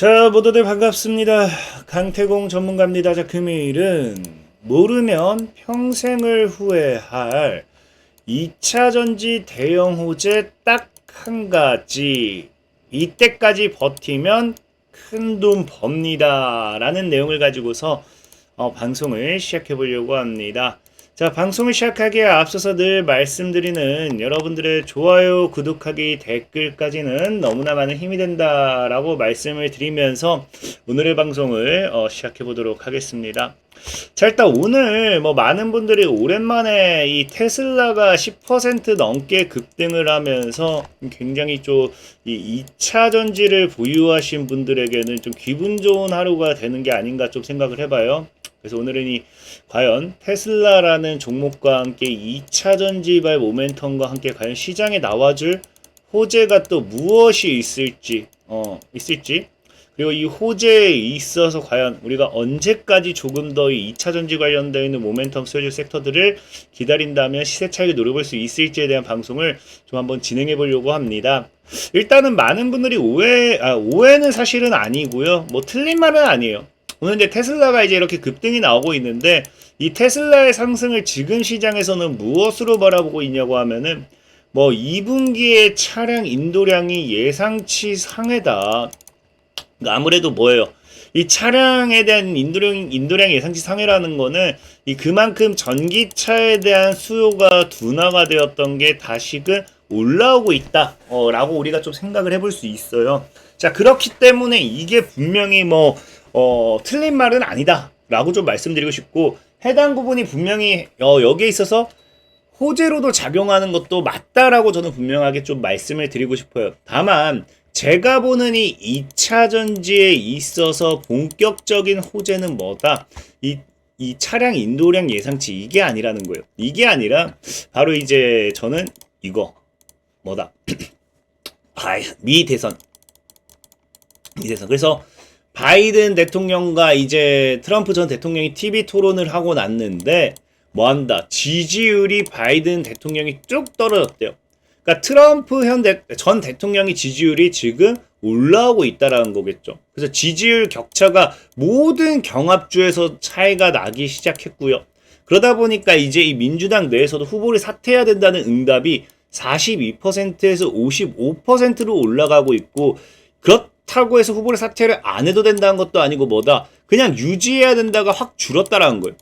자, 모두들 반갑습니다. 강태공 전문가입니다. 자, 금요일은 모르면 평생을 후회할 2차 전지 대형 호재 딱 한 가지. 이때까지 버티면 큰 돈 법니다. 라는 내용을 가지고서 어, 방송을 시작해 보려고 합니다. 자, 방송을 시작하기에 앞서서 늘 말씀드리는 여러분들의 좋아요, 구독하기, 댓글까지는 너무나 많은 힘이 된다라고 말씀을 드리면서 오늘의 방송을 어, 시작해 보도록 하겠습니다. 자, 일단 오늘 뭐 많은 분들이 오랜만에 이 테슬라가 10% 넘게 급등을 하면서 굉장히 좀 이 2차 전지를 보유하신 분들에게는 좀 기분 좋은 하루가 되는 게 아닌가 좀 생각을 해봐요. 그래서 오늘은 이 과연 테슬라라는 종목과 함께 2차 전지발 모멘텀과 함께 과연 시장에 나와줄 호재가 또 무엇이 있을지 어 있을지 그리고 이 호재에 있어서 과연 우리가 언제까지 조금 더 이 2차 전지 관련되어 있는 모멘텀 수요주 섹터들을 기다린다면 시세 차익을 노려볼 수 있을지에 대한 방송을 좀 한번 진행해 보려고 합니다. 일단은 많은 분들이 오해, 아, 오해는 사실은 아니고요. 뭐 틀린 말은 아니에요. 오늘 이제 테슬라가 이제 이렇게 급등이 나오고 있는데 이 테슬라의 상승을 지금 시장에서는 무엇으로 바라보고 있냐고 하면은 뭐 2분기의 차량 인도량이 예상치 상회다. 그러니까 아무래도 뭐예요? 이 차량에 대한 인도량, 인도량 예상치 상회라는 거는 이 그만큼 전기차에 대한 수요가 둔화가 되었던 게 다시금 올라오고 있다. 어, 라고 우리가 좀 생각을 해볼 수 있어요. 자, 그렇기 때문에 이게 분명히 뭐, 어, 틀린 말은 아니다. 라고 좀 말씀드리고 싶고, 해당 부분이 분명히, 어, 여기에 있어서 호재로도 작용하는 것도 맞다라고 저는 분명하게 좀 말씀을 드리고 싶어요. 다만, 제가 보는 이 2차 전지에 있어서 본격적인 호재는 뭐다? 이, 이 차량 인도량 예상치 이게 아니라는 거예요. 이게 아니라, 바로 이제 저는 이거, 뭐다? 아, 미 대선. 미 대선. 그래서 바이든 대통령과 이제 트럼프 전 대통령이 TV 토론을 하고 났는데 뭐 한다? 지지율이 바이든 대통령이 쭉 떨어졌대요. 그러니까 트럼프 현 전 대통령이 지지율이 지금 올라오고 있다라는 거겠죠. 그래서 지지율 격차가 모든 경합주에서 차이가 나기 시작했고요. 그러다 보니까 이제 이 민주당 내에서도 후보를 사퇴해야 된다는 응답이 42%에서 55%로 올라가고 있고 그렇 다고 해서 후보를 사퇴를 안 해도 된다는 것도 아니고 뭐다 그냥 유지해야 된다가 확 줄었다라는 거예요.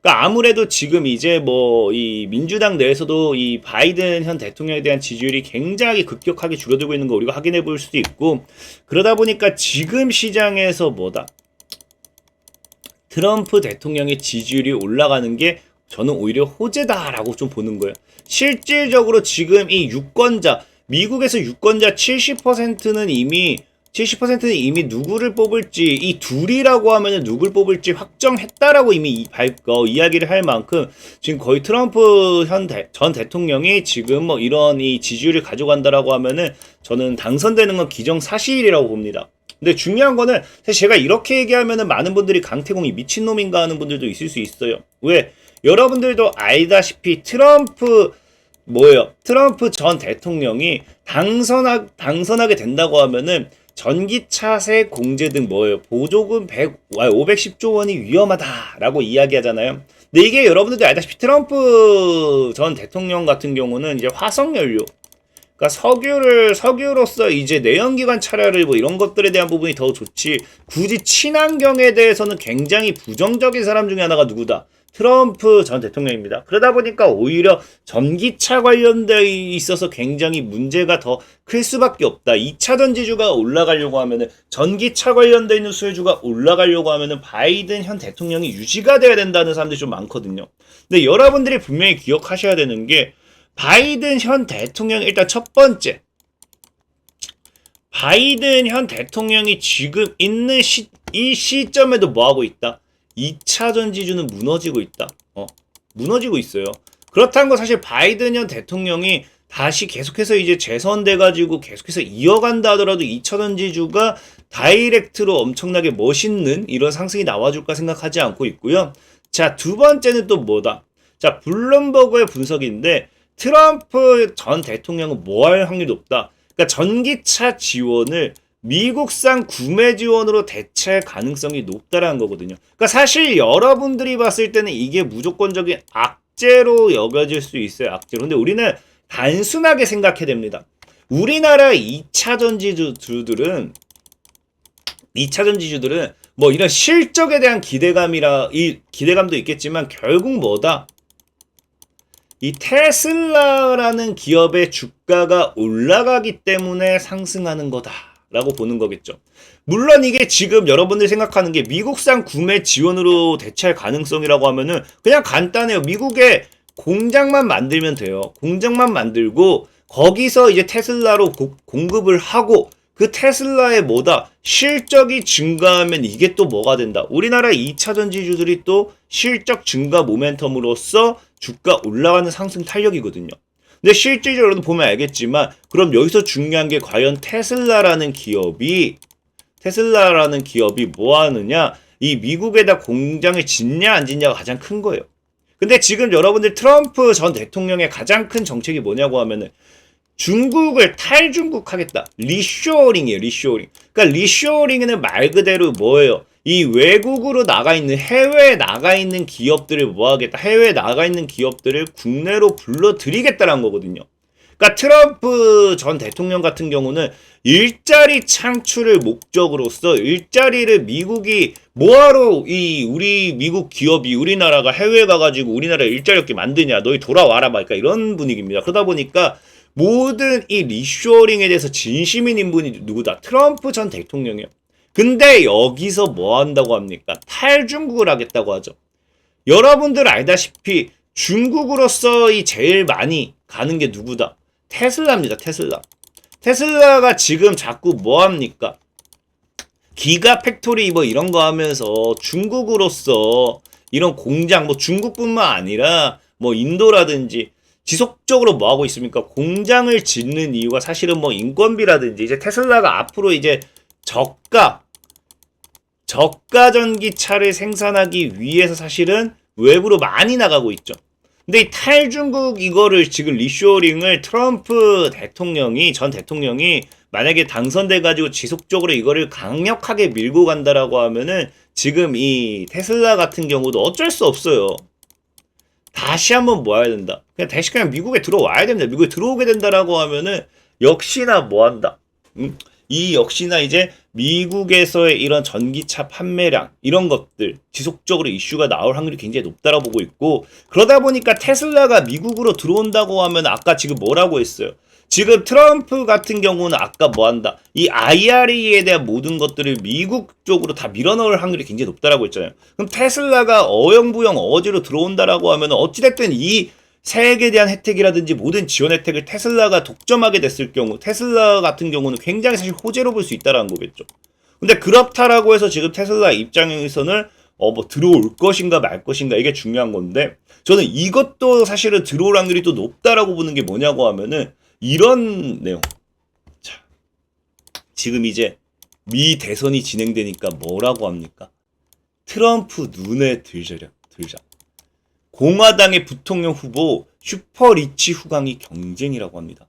그러니까 아무래도 지금 이제 뭐 이 민주당 내에서도 이 바이든 현 대통령에 대한 지지율이 굉장히 급격하게 줄어들고 있는 거 우리가 확인해 볼 수도 있고 그러다 보니까 지금 시장에서 뭐다 트럼프 대통령의 지지율이 올라가는 게 저는 오히려 호재다라고 좀 보는 거예요. 실질적으로 지금 이 유권자, 미국에서 유권자 70%는 이미 70%는 이미 누구를 뽑을지 이 둘이라고 하면 누굴 뽑을지 확정했다라고 이미 발, 어, 이야기를 할 만큼 지금 거의 트럼프 현 전 대통령이 지금 뭐 이런 이 지지율을 가져간다라고 하면은 저는 당선되는 건 기정사실이라고 봅니다. 근데 중요한 거는 사실 제가 이렇게 얘기하면은 많은 분들이 강태공이 미친놈인가 하는 분들도 있을 수 있어요. 왜? 여러분들도 알다시피 트럼프 뭐예요? 트럼프 전 대통령이 당선하, 당선하게 된다고 하면은 전기차세 공제 등 뭐예요? 보조금 100, 510조 원이 위험하다라고 이야기하잖아요. 근데 이게 여러분들도 알다시피 트럼프 전 대통령 같은 경우는 이제 화석연료, 그러니까 석유를 석유로서 이제 내연기관 차량을 뭐 이런 것들에 대한 부분이 더 좋지. 굳이 친환경에 대해서는 굉장히 부정적인 사람 중에 하나가 누구다? 트럼프 전 대통령입니다. 그러다 보니까 오히려 전기차 관련돼 있어서 굉장히 문제가 더 클 수밖에 없다. 2차 전지주가 올라가려고 하면은 전기차 관련돼 있는 수요주가 올라가려고 하면은 바이든 현 대통령이 유지가 돼야 된다는 사람들이 좀 많거든요. 근데 여러분들이 분명히 기억하셔야 되는 게 바이든 현 대통령 일단 첫 번째 바이든 현 대통령이 지금 있는 시, 이 시점에도 뭐 하고 있다? 2차 전지주는 무너지고 있다. 어, 무너지고 있어요. 그렇다는 건 사실 바이든 현 대통령이 다시 계속해서 이제 재선돼 가지고 계속해서 이어간다 하더라도 2차 전지주가 다이렉트로 엄청나게 멋있는 이런 상승이 나와줄까 생각하지 않고 있고요. 자, 두 번째는 또 뭐다? 자, 블룸버그의 분석인데 트럼프 전 대통령은 뭐 할 확률이 높다? 그러니까 전기차 지원을 미국산 구매 지원으로 대체할 가능성이 높다라는 거거든요. 그러니까 사실 여러분들이 봤을 때는 이게 무조건적인 악재로 여겨질 수 있어요. 악재로. 근데 우리는 단순하게 생각해야 됩니다. 우리나라 2차 전지주들은 2차 전지주들은 뭐 이런 실적에 대한 기대감이라 이 기대감도 있겠지만 결국 뭐다? 이 테슬라라는 기업의 주가가 올라가기 때문에 상승하는 거다 라고 보는 거겠죠. 물론 이게 지금 여러분들이 생각하는 게 미국산 구매 지원으로 대체할 가능성이라고 하면은 그냥 간단해요. 미국에 공장만 만들면 돼요. 공장만 만들고 거기서 이제 테슬라로 고- 공급을 하고 그 테슬라의 뭐다 실적이 증가하면 이게 또 뭐가 된다. 우리나라 2차 전지주들이 또 실적 증가 모멘텀으로서 주가 올라가는 상승 탄력이거든요. 근데 실질적으로 보면 알겠지만 그럼 여기서 중요한 게 과연 테슬라라는 기업이 테슬라라는 기업이 뭐 하느냐? 이 미국에다 공장을 짓냐 안 짓냐가 가장 큰 거예요. 근데 지금 여러분들 트럼프 전 대통령의 가장 큰 정책이 뭐냐고 하면은 중국을 탈중국 하겠다. 리쇼어링이에요, 리쇼어링. 그러니까 리쇼어링은 말 그대로 뭐예요? 이 외국으로 나가 있는 해외에 나가 있는 기업들을 뭐 하겠다. 해외에 나가 있는 기업들을 국내로 불러들이겠다라는 거거든요. 그러니까 트럼프 전 대통령 같은 경우는 일자리 창출을 목적으로서 일자리를 미국이 뭐하러 이 우리 미국 기업이 우리나라가 해외 가가지고 우리나라 일자리 없게 만드냐 너희 돌아와라 말까 이런 분위기입니다. 그러다 보니까 모든 이 리쇼어링에 대해서 진심인 인물이 누구다? 트럼프 전 대통령이에요. 근데 여기서 뭐 한다고 합니까? 탈중국을 하겠다고 하죠. 여러분들 알다시피 중국으로서 이 제일 많이 가는 게 누구다? 테슬라입니다. 테슬라. 테슬라가 지금 자꾸 뭐 합니까? 기가 팩토리 뭐 이런 거 하면서 중국으로서 이런 공장 뭐 중국뿐만 아니라 뭐 인도라든지 지속적으로 뭐 하고 있습니까? 공장을 짓는 이유가 사실은 뭐 인건비라든지 이제 테슬라가 앞으로 이제 저가 저가 전기차를 생산하기 위해서 사실은 외부로 많이 나가고 있죠. 근데 이 탈중국 이거를 지금 리쇼링을 트럼프 대통령이 전 대통령이 만약에 당선돼 가지고 지속적으로 이거를 강력하게 밀고 간다라고 하면은 지금 이 테슬라 같은 경우도 어쩔 수 없어요. 다시 한번 모아야 된다. 그냥 다시 그냥 미국에 들어와야 됩니다. 미국에 들어오게 된다라고 하면은 역시나 뭐 한다. 음? 이 역시나 이제 미국에서의 이런 전기차 판매량 이런 것들 지속적으로 이슈가 나올 확률이 굉장히 높다라고 보고 있고 그러다 보니까 테슬라가 미국으로 들어온다고 하면 아까 지금 뭐라고 했어요? 지금 트럼프 같은 경우는 아까 뭐 한다? 이 IRA에 대한 모든 것들을 미국 쪽으로 다 밀어넣을 확률이 굉장히 높다라고 했잖아요. 그럼 테슬라가 어영부영 어지로 들어온다라고 하면 어찌됐든 이 세액에 대한 혜택이라든지 모든 지원 혜택을 테슬라가 독점하게 됐을 경우 테슬라 같은 경우는 굉장히 사실 호재로 볼 수 있다라는 거겠죠. 근데 그렇다라고 해서 지금 테슬라 입장에서는 어 뭐 들어올 것인가 말 것인가 이게 중요한 건데 저는 이것도 사실은 들어올 확률이 또 높다라고 보는 게 뭐냐고 하면은 이런 내용. 자, 지금 이제 미 대선이 진행되니까 뭐라고 합니까? 트럼프 눈에 들자려 들자. 공화당의 부통령 후보 슈퍼리치 후광이 경쟁이라고 합니다.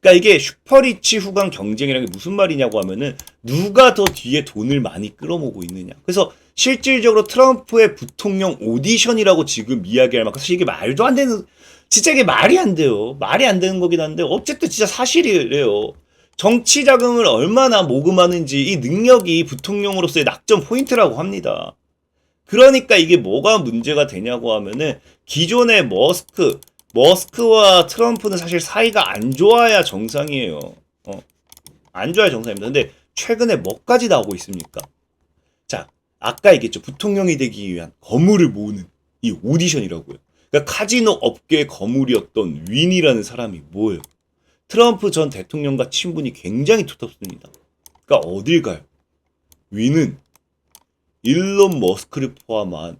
그러니까 이게 슈퍼리치 후광 경쟁이라는 게 무슨 말이냐고 하면은 누가 더 뒤에 돈을 많이 끌어모으고 있느냐. 그래서 실질적으로 트럼프의 부통령 오디션이라고 지금 이야기할 만큼 사실 이게 말도 안 되는 진짜 이게 말이 안 돼요. 말이 안 되는 거긴 한데 어쨌든 진짜 사실이래요. 정치 자금을 얼마나 모금하는지 이 능력이 부통령으로서의 낙점 포인트라고 합니다. 그러니까 이게 뭐가 문제가 되냐고 하면은 기존의 머스크, 머스크와 트럼프는 사실 사이가 안 좋아야 정상이에요. 어. 안 좋아야 정상입니다. 근데 최근에 뭐까지 나오고 있습니까? 자, 아까 얘기했죠. 부통령이 되기 위한 거물을 모으는 이 오디션이라고요. 그러니까 카지노 업계의 거물이었던 윈이라는 사람이 뭐예요? 트럼프 전 대통령과 친분이 굉장히 두텁습니다. 그러니까 어딜 가요? 윈은 일론 머스크를 포함한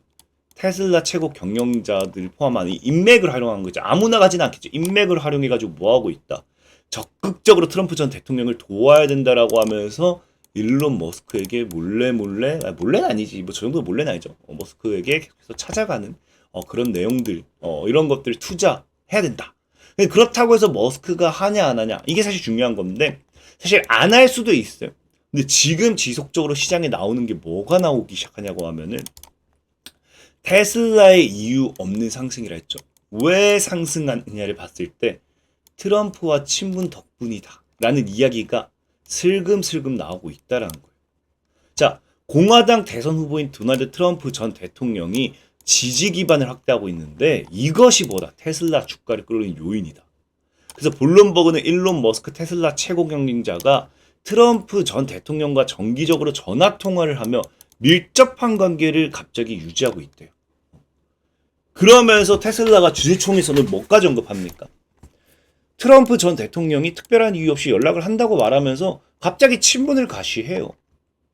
테슬라 최고 경영자들 포함한 이 인맥을 활용한 거죠. 아무나 가지는 않겠죠. 인맥을 활용해가지고 뭐 하고 있다. 적극적으로 트럼프 전 대통령을 도와야 된다라고 하면서 일론 머스크에게 몰래 몰래 아, 몰래는 아니지 뭐 저 정도 몰래는 아니죠. 어, 머스크에게 계속해서 찾아가는 어, 그런 내용들 어, 이런 것들 투자해야 된다. 그렇다고 해서 머스크가 하냐 안 하냐 이게 사실 중요한 건데 사실 안 할 수도 있어요. 근데 지금 지속적으로 시장에 나오는 게 뭐가 나오기 시작하냐고 하면은 테슬라의 이유 없는 상승이라 했죠. 왜 상승하느냐를 봤을 때 트럼프와 친분 덕분이다. 라는 이야기가 슬금슬금 나오고 있다라는 거예요. 자, 공화당 대선 후보인 도널드 트럼프 전 대통령이 지지 기반을 확대하고 있는데 이것이 뭐다? 테슬라 주가를 끌어올린 요인이다. 그래서 블룸버그는 일론 머스크 테슬라 최고 경쟁자가 트럼프 전 대통령과 정기적으로 전화 통화를 하며 밀접한 관계를 갑자기 유지하고 있대요. 그러면서 테슬라가 주주총회에서는 뭐까지 언급합니까? 트럼프 전 대통령이 특별한 이유 없이 연락을 한다고 말하면서 갑자기 친분을 가시해요.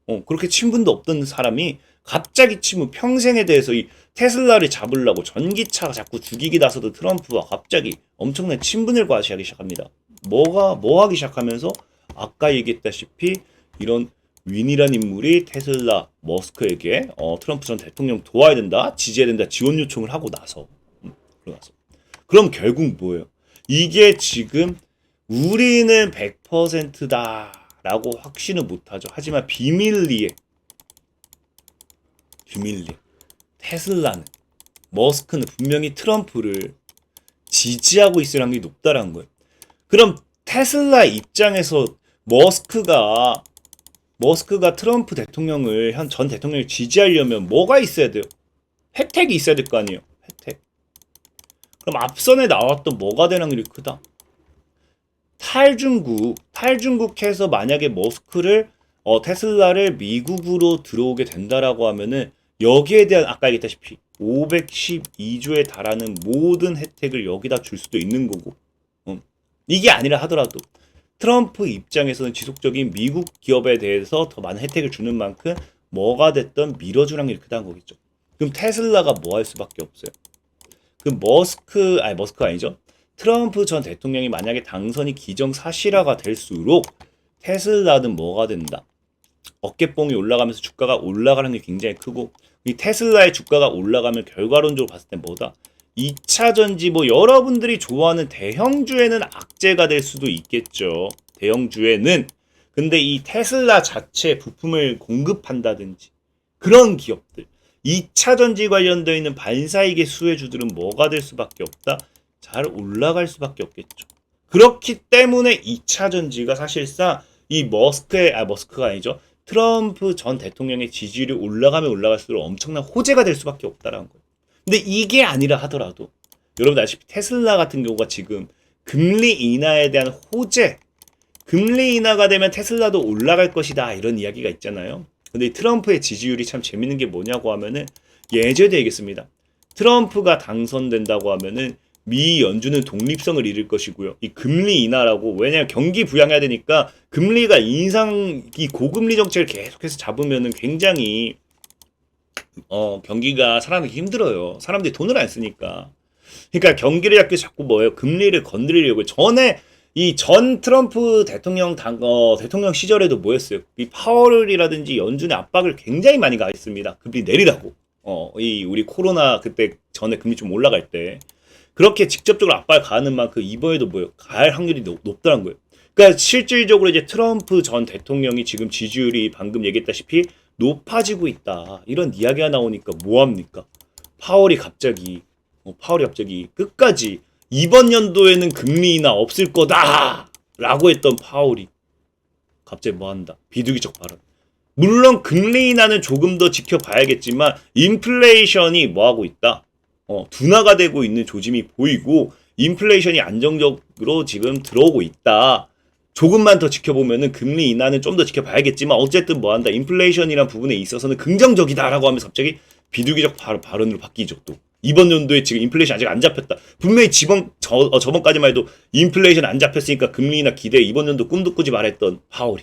어, 그렇게 친분도 없던 사람이 갑자기 친분, 평생에 대해서 이 테슬라를 잡으려고 전기차가 자꾸 죽이기 나서도 트럼프와 갑자기 엄청난 친분을 과시하기 시작합니다. 뭐가, 뭐 하기 시작하면서 아까 얘기했다시피 이런 윈이란 인물이 테슬라 머스크에게 어, 트럼프 전 대통령 도와야 된다, 지지해야 된다, 지원 요청을 하고 나서 음, 그러고 나서 그럼 결국 뭐예요? 이게 지금 우리는 100%다라고 확신은 못하죠. 하지만 비밀리에 비밀리에 테슬라는 머스크는 분명히 트럼프를 지지하고 있을 확률이 높다라는 거예요. 그럼 테슬라 입장에서 머스크가 머스크가 트럼프 대통령을 현 전 대통령을 지지하려면 뭐가 있어야 돼요? 혜택이 있어야 될 거 아니에요. 혜택. 그럼 앞선에 나왔던 뭐가 될 확률이 크다? 탈중국, 탈중국해서 만약에 머스크를 어, 테슬라를 미국으로 들어오게 된다라고 하면은 여기에 대한 아까 얘기했다시피 512조에 달하는 모든 혜택을 여기다 줄 수도 있는 거고 음. 이게 아니라 하더라도 트럼프 입장에서는 지속적인 미국 기업에 대해서 더 많은 혜택을 주는 만큼 뭐가 됐던 밀어줄 확률이 크다는 거겠죠. 그럼 테슬라가 뭐 할 수밖에 없어요. 그 머스크 아니 머스크 아니죠. 트럼프 전 대통령이 만약에 당선이 기정사실화가 될수록 테슬라는 뭐가 된다. 어깨뽕이 올라가면서 주가가 올라가는 게 굉장히 크고 이 테슬라의 주가가 올라가면 결과론적으로 봤을 때 뭐다? 2차 전지 뭐 여러분들이 좋아하는 대형주에는 악재가 될 수도 있겠죠. 대형주에는 근데 이 테슬라 자체 부품을 공급한다든지 그런 기업들 2차 전지 관련되어 있는 반사이익의 수혜주들은 뭐가 될 수밖에 없다? 잘 올라갈 수밖에 없겠죠. 그렇기 때문에 2차 전지가 사실상 이 머스크의 아 머스크가 아니죠. 트럼프 전 대통령의 지지율이 올라가면 올라갈수록 엄청난 호재가 될 수밖에 없다라는 거예요. 근데 이게 아니라 하더라도 여러분 아시피 테슬라 같은 경우가 지금 금리 인하에 대한 호재, 금리 인하가 되면 테슬라도 올라갈 것이다 이런 이야기가 있잖아요. 근데 이 트럼프의 지지율이 참 재밌는 게 뭐냐고 하면은 예전에 얘기했습니다. 트럼프가 당선된다고 하면은 미 연준은 독립성을 잃을 것이고요. 이 금리 인하라고 왜냐하면 경기 부양해야 되니까 금리가 인상 이 고금리 정책을 계속해서 잡으면은 굉장히 어 경기가 살아나기 힘들어요. 사람들이 돈을 안 쓰니까. 그러니까 경기를 잡기 자꾸 뭐예요? 금리를 건드리려고 전에 이 전 트럼프 대통령 당 어, 대통령 시절에도 뭐였어요? 이 파월이라든지 연준의 압박을 굉장히 많이 가했습니다. 금리 내리라고. 어, 이 우리 코로나 그때 전에 금리 좀 올라갈 때 그렇게 직접적으로 압박을 가하는 만큼 이번에도 뭐예요? 갈 확률이 높, 높다는 거예요. 그러니까 실질적으로 이제 트럼프 전 대통령이 지금 지지율이 방금 얘기했다시피 높아지고 있다. 이런 이야기가 나오니까 뭐 합니까? 파월이 갑자기 어, 파월이 갑자기 끝까지 이번 연도에는 금리 인하 없을 거다. 라고 했던 파월이 갑자기 뭐 한다. 비둘기적 발언. 물론 금리 인하는 조금 더 지켜봐야겠지만 인플레이션이 뭐 하고 있다. 어, 둔화가 되고 있는 조짐이 보이고 인플레이션이 안정적으로 지금 들어오고 있다. 조금만 더 지켜보면은 금리 인하는 좀 더 지켜봐야겠지만 어쨌든 뭐 한다. 인플레이션이란 부분에 있어서는 긍정적이다라고 하면서 갑자기 비둘기적 발, 발언으로 바뀌죠 또. 이번 연도에 지금 인플레이션 아직 안 잡혔다. 분명히 지번 저, 어, 저번까지만 해도 인플레이션 안 잡혔으니까 금리 인하 기대 이번 연도 꿈도 꾸지 말했던 파월이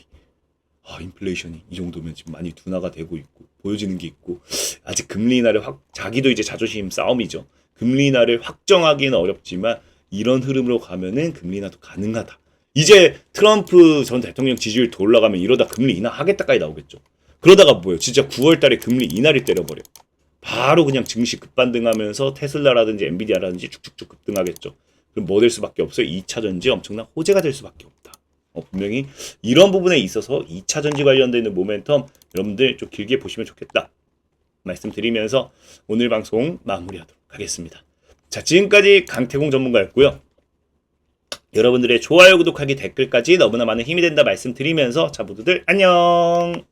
아, 인플레이션이 이 정도면 지금 많이 둔화가 되고 있고 보여지는 게 있고 아직 금리 인하를 확 자기도 이제 자존심 싸움이죠. 금리 인하를 확정하기는 어렵지만 이런 흐름으로 가면은 금리 인하도 가능하다. 이제 트럼프 전 대통령 지지율 더 올라가면 이러다 금리 인하 하겠다까지 나오겠죠. 그러다가 뭐예요? 진짜 9월 달에 금리 인하를 때려버려. 바로 그냥 증시 급반등하면서 테슬라라든지 엔비디아라든지 쭉쭉쭉 급등하겠죠. 그럼 뭐 될 수밖에 없어요? 2차 전지 엄청난 호재가 될 수밖에 없다. 어, 분명히 이런 부분에 있어서 2차 전지 관련되어 있는 모멘텀 여러분들 좀 길게 보시면 좋겠다. 말씀드리면서 오늘 방송 마무리하도록 하겠습니다. 자, 지금까지 강태공 전문가였고요. 여러분들의 좋아요, 구독하기, 댓글까지 너무나 많은 힘이 된다 말씀드리면서 자, 모두들 안녕!